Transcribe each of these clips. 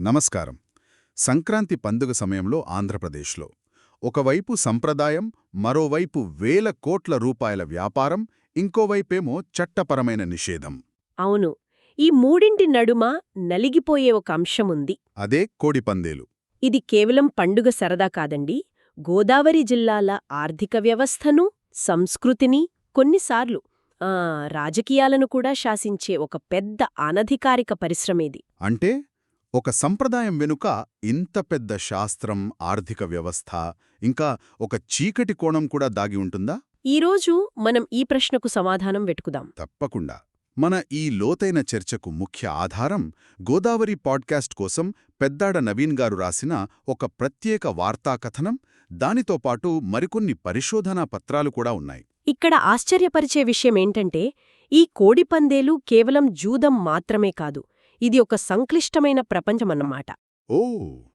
నమస్కారం. సంక్రాంతి పండుగ సమయంలో ఆంధ్రప్రదేశ్లో ఒకవైపు సంప్రదాయం మరోవైపు వేల కోట్ల రూపాయల వ్యాపారం ఇంకోవైపేమో చట్టపరమైన నిషేధం. అవును. ఈ మూడింటి నడుమ నలిగిపోయే ఒక అంశముంది. అదే కోడిపందేలు ఇది కేవలం పండుగ సరదా కాదండి. గోదావరి జిల్లాల ఆర్థిక వ్యవస్థను సంస్కృతిని కొన్నిసార్లు రాజకీయాలను కూడా శాసించే ఒక పెద్ద అనధికారిక పరిశ్రమేది అంటే? ఒక సంప్రదాయం వెనుక ఇంత పెద్ద శాస్త్రం ఆర్థిక వ్యవస్థ ఇంకా ఒక చీకటి కోణం కూడా దాగి ఉంటుందా? ఈరోజు మనం ఈ ప్రశ్నకు సమాధానం వెతుకుదాం. తప్పకుండా. మన ఈ లోతైన చర్చకు ముఖ్య ఆధారం గోదావరి పాడ్కాస్ట్ కోసం పెద్దాడ నవీన్ గారు రాసిన ఒక ప్రత్యేక వార్తా కథనం దానితో పాటు మరికొన్ని పరిశోధనా పత్రాలు కూడా ఉన్నాయి. ఇక్కడ ఆశ్చర్యపరిచే విషయమేంటంటే ఈ కోడిపందేలు కేవలం జూదం మాత్రమే కాదు ఇది ఒక సంక్లిష్టమైన ప్రపంచమన్నమాట. ఓ!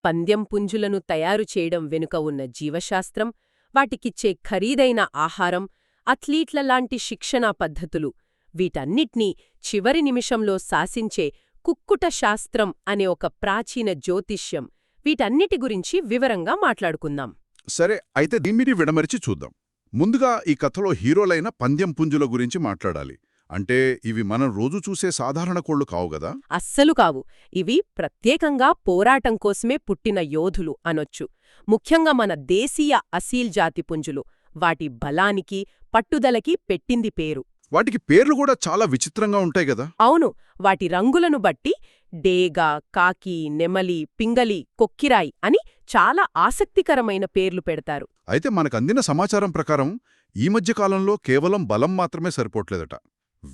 పందెం పుంజులను తయారు చేయడం వెనుక ఉన్న జీవశాస్త్రం వాటికిచ్చే ఖరీదైన ఆహారం అథ్లీట్ల లాంటి శిక్షణా పద్ధతులు వీటన్నిట్నీ చివరి నిమిషంలో శాసించే కుక్కుట శాస్త్రం అనే ఒక ప్రాచీన జ్యోతిష్యం. వీటన్నిటి గురించి వివరంగా మాట్లాడుకుందాం. సరే అయితే దీమిని విడమరిచి చూద్దాం. ముందుగా ఈ కథలో హీరోలైన పందెం పుంజుల గురించి మాట్లాడాలి. అంటే ఇవి మనం రోజు చూసే సాధారణ కోళ్ళు కావు గదా? అస్సలు కావు. ఇవి ప్రత్యేకంగా పోరాటం కోసమే పుట్టిన యోధులు అనొచ్చు. ముఖ్యంగా మన దేశీయ అసీల్ జాతి పుంజులు. వాటి బలానికి పట్టుదలకి పెట్టింది పేరు. వాటికి పేర్లు కూడా చాలా విచిత్రంగా ఉంటాయి గదా? అవును. వాటి రంగులను బట్టి డేగా కాకి నెమలి పింగలి కొక్కిరాయి అని చాలా ఆసక్తికరమైన పేర్లు పెడతారు. అయితే మనకందిన సమాచారం ప్రకారం ఈ మధ్య కాలంలో కేవలం బలం మాత్రమే సరిపోట్లేదట.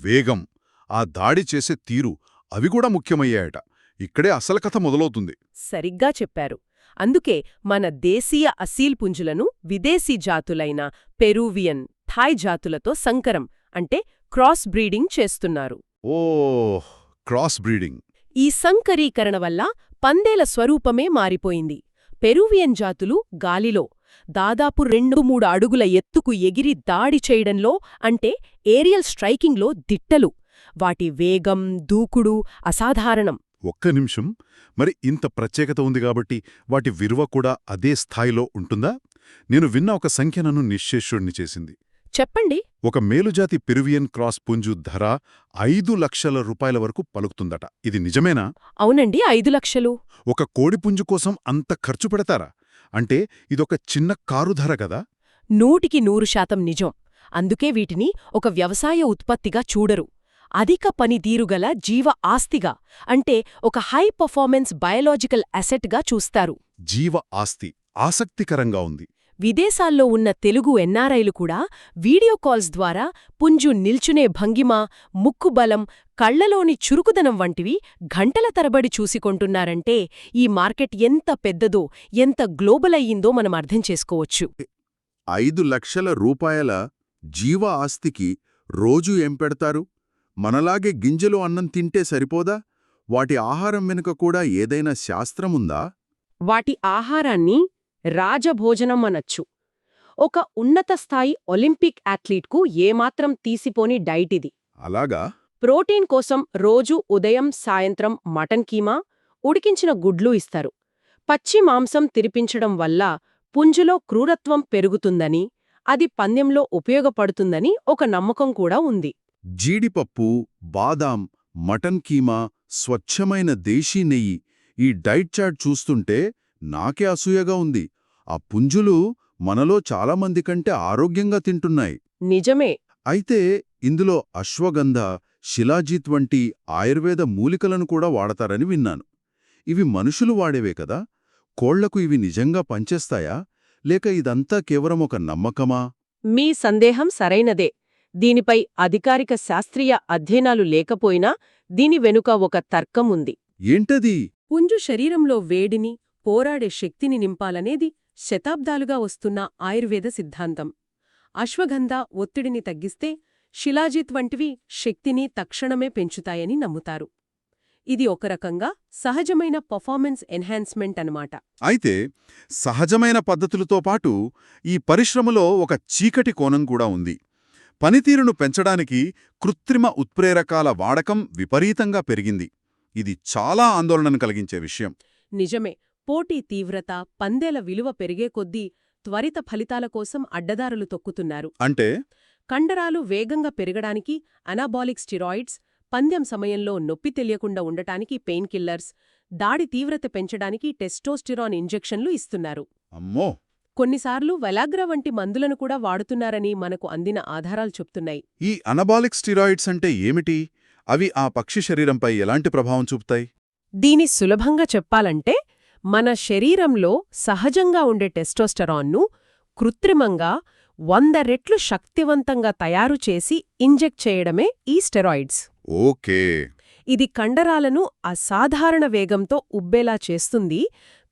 వేగం ఆ దాడి చేసే తీరు అవి కూడా ముఖ్యమయ్యాయట. ఇక్కడే అసలు కథ మొదలవుతుంది. సరిగ్గా చెప్పారు. అందుకే మన దేశీయ అసీల్ పుంజులను విదేశీ జాతులైన పెరూవియన్ థాయ్ జాతులతో సంకరం అంటే క్రాస్ బ్రీడింగ్ చేస్తున్నారు. ఓ క్రాస్ బ్రీడింగ్. ఈ సంకరీకరణ వల్ల పందేల స్వరూపమే మారిపోయింది. పెరూవియన్ జాతులు గాలిలో దాదాపు రెండు మూడు అడుగుల ఎత్తుకు ఎగిరి దాడి చేయడంలో అంటే ఏరియల్ స్ట్రైకింగ్లో దిట్టలు. వాటి వేగం దూకుడు అసాధారణం. ఒక్క నిమిషం. మరి ఇంత ప్రత్యేకత ఉంది కాబట్టి వాటి విలువ కూడా అదే స్థాయిలో ఉంటుందా? నేను విన్న ఒక సంఖ్య నన్ను నిశ్చేష్యుణ్ణి చేసింది. చెప్పండి. ఒక మేలుజాతి పెరువియన్ క్రాస్ పుంజు ధర ఐదు లక్షల రూపాయల వరకు పలుకుతుందట. ఇది నిజమేనా? అవునండి ఐదు లక్షలు. ఒక కోడిపుంజు కోసం అంత ఖర్చు పెడతారా? అంటే ఇదొక చిన్న కారు ధర గదా? నూటికి నూరు శాతం నిజం. అందుకే వీటిని ఒక వ్యవసాయ ఉత్పత్తిగా చూడరు. అధిక పనితీరుగల జీవ ఆస్తిగా అంటే ఒక హై పర్ఫార్మెన్స్ బయలాజికల్ అసెట్గా చూస్తారు. జీవ ఆస్తి ఆసక్తికరంగా ఉంది. విదేశాల్లో ఉన్న తెలుగు ఎన్ఆర్ఐలు కూడా వీడియో కాల్స్ ద్వారా పుంజు నిల్చునే భంగిమ ముక్కుబలం కళ్ళలోని చురుకుదనం వంటివి గంటల తరబడి చూసికొంటున్నారంటే ఈ మార్కెట్ ఎంత పెద్దదో ఎంత గ్లోబల్ అయ్యిందో మనం అర్థం చేసుకోవచ్చు. ఐదు లక్షల రూపాయల జీవ ఆస్తికి రోజూ ఏం పెడతారు? మనలాగే గింజలు అన్నం తింటే సరిపోదా? వాటి ఆహారం వెనుక కూడా ఏదైనా శాస్త్రముందా? వాటి ఆహారాన్ని రాజభోజనం అనొచ్చు ఒక ఉన్నత స్థాయి ఒలింపిక్ అథ్లీట్కు ఏమాత్రం తీసిపోని డైట్ ఇది అలాగా? ప్రోటీన్ కోసం రోజూ ఉదయం సాయంత్రం మటన్ కీమా ఉడికించిన గుడ్లు ఇస్తారు. పచ్చి మాంసం తిరిపించడం వల్ల పుంజులో క్రూరత్వం పెరుగుతుందని అది పందెంలో ఉపయోగపడుతుందని ఒక నమ్మకం కూడా ఉంది. జీడిపప్పు బాదాం మటన్ కీమా స్వచ్ఛమైన దేశీ నెయ్యి ఈ డైట్ చార్ట్ చూస్తుంటే నాకే అసూయగా ఉంది. ఆ పుంజులు మనలో చాలామంది కంటే ఆరోగ్యంగా తింటున్నాయి. నిజమే. అయితే ఇందులో అశ్వగంధ శిలాజీత్ వంటి ఆయుర్వేద మూలికలను కూడా వాడతారని విన్నాను. ఇవి మనుషులు వాడేవే కదా? కోళ్ళకు ఇవి నిజంగా పనిచేస్తాయా? లేక ఇదంతా కేవలం ఒక నమ్మకమా? మీ సందేహం సరైనదే. దీనిపై అధికారిక శాస్త్రీయ అధ్యయనాలు లేకపోయినా దీని వెనుక ఒక తర్కం ఉంది. ఏంటది? పుంజు శరీరంలో వేడిని పోరాడే శక్తిని నింపాలనేది శతాబ్దాలుగా వస్తున్న ఆయుర్వేద సిద్ధాంతం. అశ్వగంధ ఒత్తిడిని తగ్గిస్తే శిలాజిత్ వంటివి శక్తిని తక్షణమే పెంచుతాయని నమ్ముతారు. ఇది ఒక రకంగా సహజమైన పర్ఫార్మెన్స్ ఎన్హాన్స్మెంట్ అన్నమాట. అయితే సహజమైన పద్ధతులతో పాటు ఈ పరిశ్రమలో ఒక చీకటి కోణం కూడా ఉంది. పనితీరును పెంచడానికి కృత్రిమ ఉత్ప్రేరకాల వాడకం విపరీతంగా పెరిగింది. ఇది చాలా ఆందోళనను కలిగించే విషయం. నిజమే. పోటీ తీవ్రత పందేల విలువ పెరిగే కొద్దీ త్వరిత ఫలితాల కోసం అడ్డదారులు తొక్కుతున్నారు. అంటే? కండరాలు వేగంగా పెరగడానికి అనాబాలిక్ స్టిరాయిడ్స్ పందెం సమయంలో నొప్పి తెలియకుండా ఉండటానికి పెయిన్ కిల్లర్స్ దాడి తీవ్రత పెంచడానికి టెస్టోస్టిరాన్ ఇంజెక్షన్లు ఇస్తున్నారు. అమ్మో! కొన్నిసార్లు వెలాగ్రా వంటి మందులను కూడా వాడుతున్నారని మనకు అందిన ఆధారాలు చెప్తున్నాయి. ఈ అనబాలిక్ స్టిరాయిడ్స్ అంటే ఏమిటి? అవి ఆ పక్షి శరీరంపై ఎలాంటి ప్రభావం చూపుతాయి? దీని సులభంగా చెప్పాలంటే మన శరీరంలో సహజంగా ఉండే టెస్టోస్టరాన్ను కృత్రిమంగా వంద రెట్లు శక్తివంతంగా తయారు చేసి ఇంజెక్ట్ చేయడమే ఈ స్టెరాయిడ్స్. ఓకే. ఇది కండరాలను అసాధారణ వేగంతో ఉబ్బేలా చేస్తుంది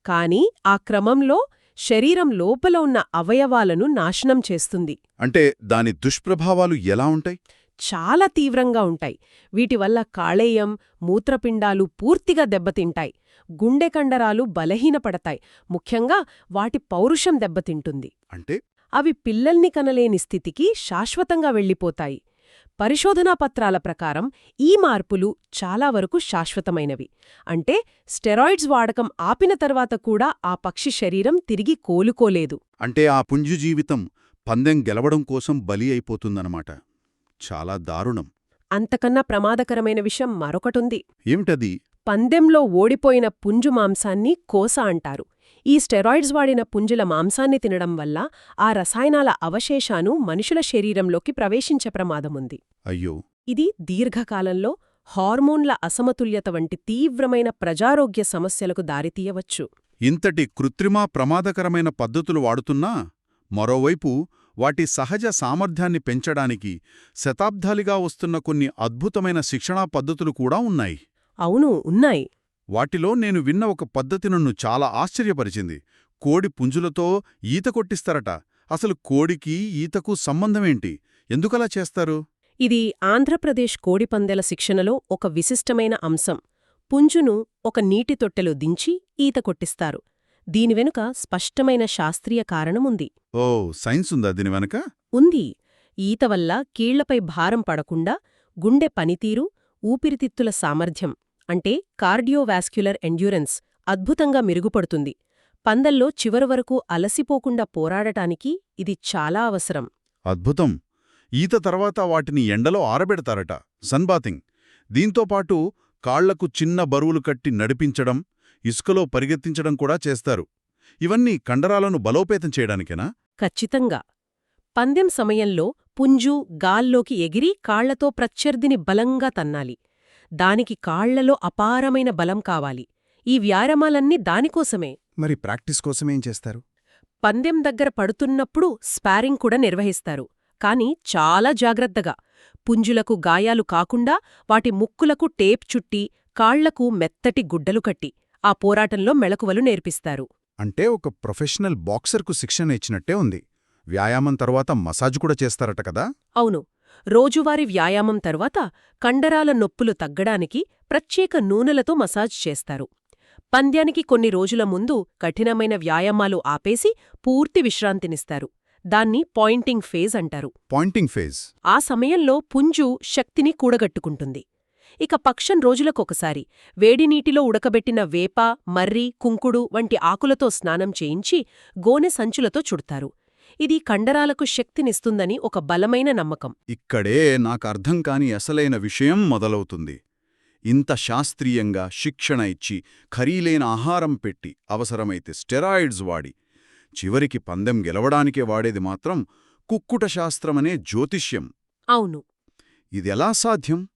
కానీ ఆ క్రమంలో శరీరం లోపల ఉన్న అవయవాలను నాశనం చేస్తుంది. అంటే దాని దుష్ప్రభావాలు ఎలా ఉంటాయి? చాలా తీవ్రంగా ఉంటాయి. వీటి వల్ల కాళేయం మూత్రపిండాలు పూర్తిగా దెబ్బతింటాయి. గుండె కండరాలు బలహీనపడతాయి. ముఖ్యంగా వాటి పౌరుషం దెబ్బతింటుంది. అంటే? అవి పిల్లల్ని కనలేని స్థితికి శాశ్వతంగా వెళ్ళిపోతాయి. పరిశోధనా పత్రాల ప్రకారం ఈ మార్పులు చాలా వరకు శాశ్వతమైనవి. అంటే స్టెరాయిడ్స్ వాడకం ఆపిన తర్వాత కూడా ఆ పక్షి శరీరం తిరిగి కోలుకోలేదు. అంటే ఆ పుంజు జీవితం పందెం గెలవడం కోసం బలి అయిపోతుందన్నమాట. చాలా దారుణం. అంతకన్నా ప్రమాదకరమైన విషయం మరొకటుంది. ఏమిటది? పందెంలో ఓడిపోయిన పుంజు మాంసాన్ని కోస అంటారు. ఈ స్టెరాయిడ్స్ వాడిన పుంజుల మాంసాన్ని తినడం వల్ల ఆ రసాయనాల అవశేషాను మనుషుల శరీరంలోకి ప్రవేశించే ప్రమాదముంది అయ్యో! ఇది దీర్ఘకాలంలో హార్మోన్ల అసమతుల్యత వంటి తీవ్రమైన ప్రజారోగ్య సమస్యలకు దారితీయవచ్చు. ఇంతటి కృత్రిమ ప్రమాదకరమైన పద్ధతులు వాడుతున్నా మరోవైపు వాటి సహజ సామర్థ్యాన్ని పెంచడానికి శతాబ్దాలుగా వస్తున్న కొన్ని అద్భుతమైన శిక్షణా పద్ధతులు కూడా ఉన్నాయి. అవును ఉన్నాయి. వాటిలో నేను విన్న ఒక పద్ధతి నన్ను చాలా ఆశ్చర్యపరిచింది. కోడి పుంజులతో ఈత కొట్టిస్తారట. అసలు కోడికి ఈతకు సంబంధమేంటి ఎందుకలా చేస్తారు? ఇది ఆంధ్రప్రదేశ్ కోడిపందెల శిక్షణలో ఒక విశిష్టమైన అంశం. పుంజును ఒక నీటి తొట్టెలో దించి ఈత కొట్టిస్తారు. దీని వెనుక స్పష్టమైన శాస్త్రీయ కారణముంది ఓ సైన్స్ ఉందా దీని వెనక? ఉంది. ఈత వల్ల కీళ్ళపై భారం పడకుండా గుండె పనితీరు ఊపిరితిత్తుల సామర్థ్యం. అంటే కార్డియోవాస్క్యులర్ ఎండ్యూరెన్స్ అద్భుతంగా మెరుగుపడుతుంది. పందల్లో చివరి వరకు అలసిపోకుండా పోరాడటానికి ఇది చాలా అవసరం. అద్భుతం! ఈత తర్వాత వాటిని ఎండలో ఆరబెడతారట. సన్బాతింగ్ దీంతోపాటు కాళ్ళకు చిన్న బరువులు కట్టి నడిపించడం ఇసుకలో పరిగెత్తించడం కూడా చేస్తారు. ఇవన్నీ కండరాలను బలోపేతం చేయడానికేనా? ఖచ్చితంగా! పందెం సమయంలో పుంజు గాల్లోకి ఎగిరి కాళ్ళతో ప్రత్యర్థిని బలంగా తన్నాలి. దానికి కాళ్ళలో అపారమైన బలం కావాలి. ఈ వ్యాయామాలన్నీ దానికోసమే. మరి ప్రాక్టీస్ కోసమేం చేస్తారు? పందెం దగ్గర పడుతున్నప్పుడు స్పారింగ్ కూడా నిర్వహిస్తారు. కాని చాలా జాగ్రత్తగా. పుంజులకు గాయాలు కాకుండా వాటి ముక్కులకు టేప్ చుట్టి కాళ్ళకు మెత్తటి గుడ్డలు కట్టి ఆ పోరాటంలో మెళకువలు నేర్పిస్తారు. అంటే ఒక ప్రొఫెషనల్ బాక్సర్కు శిక్షణ ఇచ్చినట్టే ఉంది. వ్యాయామం తర్వాత మసాజ్ కూడా చేస్తారట కదా? అవును. రోజువారీ వ్యాయామం తర్వాత కండరాల నొప్పులు తగ్గడానికి ప్రత్యేక నూనెలతో మసాజ్ చేస్తారు. పంద్యానికి కొన్ని రోజుల ముందు కఠినమైన వ్యాయామాలు ఆపేసి పూర్తి విశ్రాంతినిస్తారు. దాన్ని పాయింటింగ్ ఫేజ్ అంటారు. Pointing phase. ఆ సమయంలో పుంజు శక్తిని కూడగట్టుకుంటుంది. ఇక పక్షం రోజులకొకసారి వేడినీటిలో ఉడకబెట్టిన వేప మర్రి కుంకుడు వంటి ఆకులతో స్నానం చేయించి గోనె సంచులతో చుడతారు. ఇది కండరాలకు శక్తినిస్తుందని ఒక బలమైన నమ్మకం. ఇక్కడే నాకు అర్థం కాని అసలైన విషయం మొదలవుతుంది. ఇంత శాస్త్రీయంగా శిక్షణ ఇచ్చి ఖరీలైన ఆహారం పెట్టి అవసరమైతే స్టెరాయిడ్స్ వాడి చివరికి పందెం గెలవడానికే వాడేది మాత్రం కుక్కుట శాస్త్రమనే జ్యోతిష్యం. అవును. ఇదెలా సాధ్యం?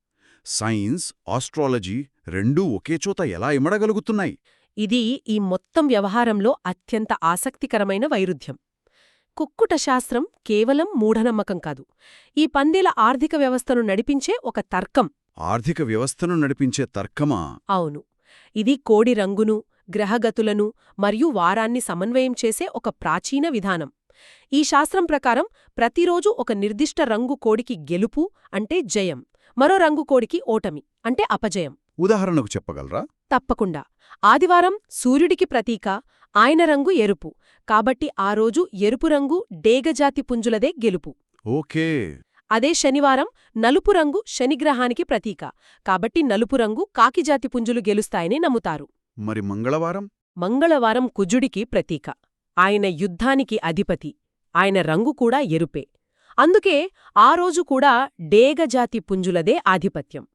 సైన్స్ ఆస్ట్రాలజీ రెండూ ఒకే చోట ఎలా ఇమడగలుగుతున్నాయి? ఇది ఈ మొత్తం వ్యవహారంలో అత్యంత ఆసక్తికరమైన వైరుధ్యం. కుక్కుట శాస్త్రం కేవలం మూఢనమ్మకం కాదు. ఈ పందేల ఆర్థిక వ్యవస్థను నడిపించే ఒక తర్కం. ఆర్థిక వ్యవస్థను నడిపించే తర్కమా? అవును. ఇది కోడి రంగును గ్రహగతులను మరియు వారాన్ని సమన్వయం చేసే ఒక ప్రాచీన విధానం. ఈ శాస్త్రం ప్రకారం ప్రతిరోజు ఒక నిర్దిష్ట రంగు కోడికి గెలుపు అంటే జయం. మరో రంగు కోడికి ఓటమి అంటే అపజయం. ఉదాహరణకు చెప్పగలరా? తప్పకుండా. ఆదివారం సూర్యుడికి ప్రతీక ఆయన రంగు ఎరుపు. కాబట్టి ఆ రోజు ఎరుపు రంగు డేగజాతి పుంజులదే గెలుపు. ఓకే. అదే శనివారం నలుపు రంగు శనిగ్రహానికి ప్రతీక. కాబట్టి నలుపు రంగు కాకిజాతి పుంజులు గెలుస్తాయని నమ్ముతారు. మరి మంగళవారం? మంగళవారం కుజుడికి ప్రతీక. ఆయన యుద్ధానికి అధిపతి. ఆయన రంగు కూడా ఎరుపే. అందుకే ఆ రోజు కూడా డేగజాతి పుంజులదే ఆధిపత్యం.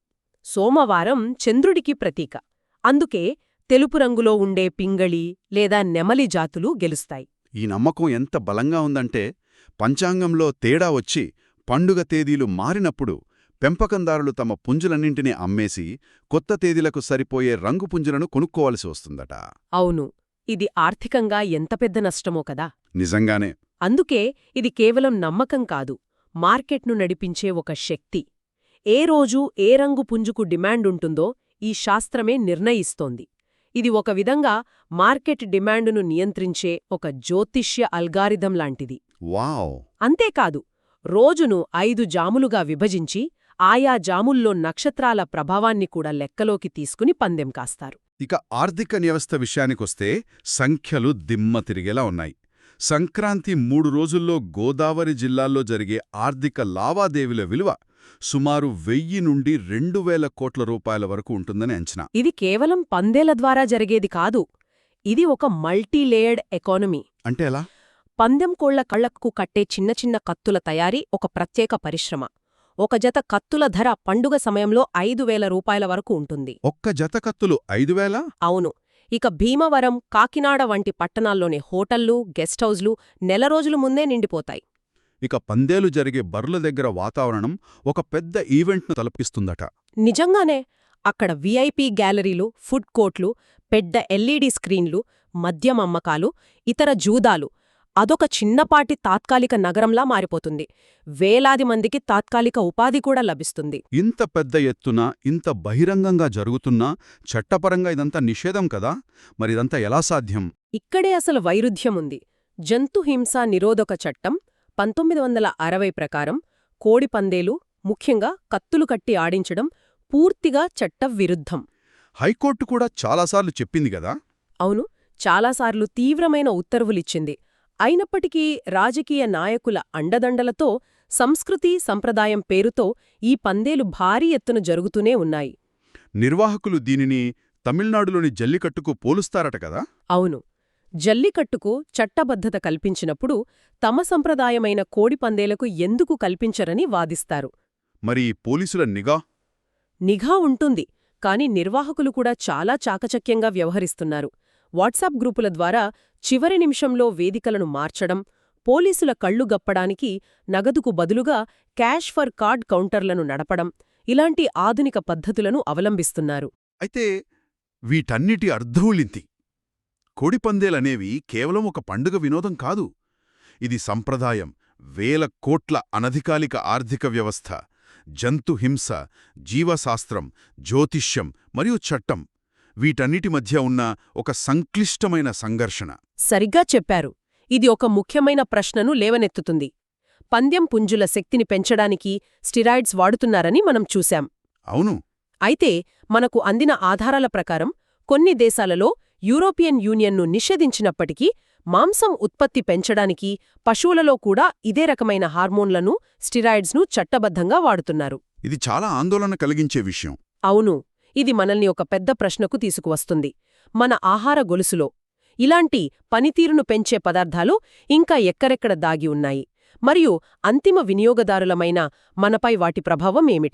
సోమవారం చంద్రుడికి ప్రతీక. అందుకే తెలుపు రంగులో ఉండే పింగళి లేదా నెమలి జాతులు గెలుస్తాయి. ఈ నమ్మకం ఎంత బలంగా ఉందంటే పంచాంగంలో తేడా వచ్చి పండుగ తేదీలు మారినప్పుడు పెంపకందారులు తమ పుంజులన్నింటినీ అమ్మేసి కొత్త తేదీలకు సరిపోయే రంగు పుంజులను కొనుక్కోవాల్సి వస్తుందట. అవును ఇది ఆర్థికంగా ఎంత పెద్ద నష్టమో కదా! నిజంగానే. అందుకే ఇది కేవలం నమ్మకం కాదు మార్కెట్ను నడిపించే ఒక శక్తి. ఏ రోజు ఏ రంగు పుంజుకు డిమాండుంటుందో ఈ శాస్త్రమే నిర్ణయిస్తోంది. ఇది ఒక విధంగా మార్కెట్ డిమాండును నియంత్రించే ఒక జ్యోతిష్య అల్గారిథం లాంటిది. వావ్! అంతేకాదు రోజును ఐదు జాములుగా విభజించి ఆయా జాముల్లో నక్షత్రాల ప్రభావాన్ని కూడా లెక్కలోకి తీసుకుని పందెం కాస్తారు. ఇక ఆర్థిక వ్యవస్థ విషయానికొస్తే సంఖ్యలు దిమ్మ తిరిగేలా ఉన్నాయి. సంక్రాంతి మూడు రోజుల్లో గోదావరి జిల్లాల్లో జరిగే ఆర్థిక లావాదేవీల విలువ సుమారు వెయ్యి నుండి రెండు వేల కోట్ల రూపాయల వరకు ఉంటుందని అంచనా. ఇది కేవలం పందేల ద్వారా జరిగేది కాదు. ఇది ఒక మల్టీలేయర్డ్ ఎకానమీ. అంటే ఎలా? పందెం కోళ్ళ కళ్ళకు కట్టే చిన్న చిన్న కత్తుల తయారీ ఒక ప్రత్యేక పరిశ్రమ. ఒక జత కత్తుల ధర పండుగ సమయంలో ఐదు వేల రూపాయల వరకు ఉంటుంది. ఒక్క జత కత్తులు ఐదు వేల? అవును. ఇక భీమవరం కాకినాడ వంటి పట్టణాల్లోని హోటళ్ళు గెస్ట్ హౌజ్లు నెల రోజుల ముందే నిండిపోతాయి. ఇక పందేలు జరిగే బర్ల దగ్గర వాతావరణం ఒక పెద్ద ఈవెంట్ను తలపిస్తుందట. నిజంగానే అక్కడ వీఐపీ గ్యాలరీలు ఫుడ్ కోర్ట్లు పెద్ద ఎల్ఈడీ స్క్రీన్లు మద్యం అమ్మకాలు ఇతర జూదాలు అదొక చిన్నపాటి తాత్కాలిక నగరంలా మారిపోతుంది. వేలాది మందికి తాత్కాలిక ఉపాధి కూడా లభిస్తుంది. ఇంత పెద్ద ఎత్తున ఇంత బహిరంగంగా జరుగుతున్నా చట్టపరంగా ఇదంతా నిషేధం కదా? మరిదంతా ఎలా సాధ్యం? ఇక్కడే అసలు వైరుధ్యముంది. జంతుహింస నిరోధక చట్టం పంతొమ్మిది వందల అరవై ప్రకారం కోడిపందేలు ముఖ్యంగా కత్తులు కట్టి ఆడించడం పూర్తిగా చట్టవిరుద్ధం. హైకోర్టు కూడా చాలాసార్లు చెప్పింది గదా అవును చాలాసార్లు తీవ్రమైన ఉత్తర్వులిచ్చింది. అయినప్పటికీ రాజకీయ నాయకుల అండదండలతో సంస్కృతి సంప్రదాయం పేరుతో ఈ పందేలు భారీ ఎత్తున జరుగుతూనే ఉన్నాయి. నిర్వాహకులు దీనిని తమిళనాడులోని జల్లికట్టుకు పోలుస్తారట కదా? అవును జల్లికట్టుకు చట్టబద్ధత కల్పించినప్పుడు తమ సంప్రదాయమైన కోడిపందేలకు ఎందుకు కల్పించరని వాదిస్తారు. మరి పోలీసుల నిఘా? నిఘా ఉంటుంది కాని నిర్వాహకులు కూడా చాలా చాకచక్యంగా వ్యవహరిస్తున్నారు. వాట్సాప్ గ్రూపుల ద్వారా చివరి నిమిషంలో వేదికలను మార్చడం పోలీసుల కళ్ళు గప్పడానికి నగదుకు బదులుగా క్యాష్ ఫర్ కార్డ్ కౌంటర్లను నడపడం ఇలాంటి ఆధునిక పద్ధతులను అవలంబిస్తున్నారు. అయితే వీటన్నిటి అర్ధవులింతి కోడిపందేలనేవి కేవలం ఒక పండుగ వినోదం కాదు. ఇది సంప్రదాయం వేల కోట్ల అనధికాలిక ఆర్థిక వ్యవస్థ జంతుహింస జీవశాస్త్రం జ్యోతిష్యం మరియు చట్టం. వీటన్నిటి మధ్య ఉన్న ఒక సంక్లిష్టమైన సంఘర్షణ. సరిగ్గా చెప్పారు. ఇది ఒక ముఖ్యమైన ప్రశ్నను లేవనెత్తుతుంది. పందెం పుంజుల శక్తిని పెంచడానికి స్టిరాయిడ్స్ వాడుతున్నారని మనం చూశాం. అవును. అయితే మనకు అందిన ఆధారాల ప్రకారం కొన్ని దేశాలలో యూరోపియన్ యూనియన్ను నిషేధించినప్పటికీ మాంసం ఉత్పత్తి పెంచడానికి పశువులలో కూడా ఇదే రకమైన హార్మోన్లను స్టిరాయిడ్స్ను చట్టబద్ధంగా వాడుతున్నారు. ఇది చాలా ఆందోళన కలిగించే విషయం. అవును ఇది మనల్ని ఒక పెద్ద ప్రశ్నకు తీసుకువస్తుంది. మన ఆహార గొలుసులో ఇలాంటి పనితీరును పెంచే పదార్థాలు ఇంకా ఎక్కరెక్కడ దాగి ఉన్నాయి? మరియు అంతిమ వినియోగదారులమైన మనపై వాటి ప్రభావం ఏమిటి?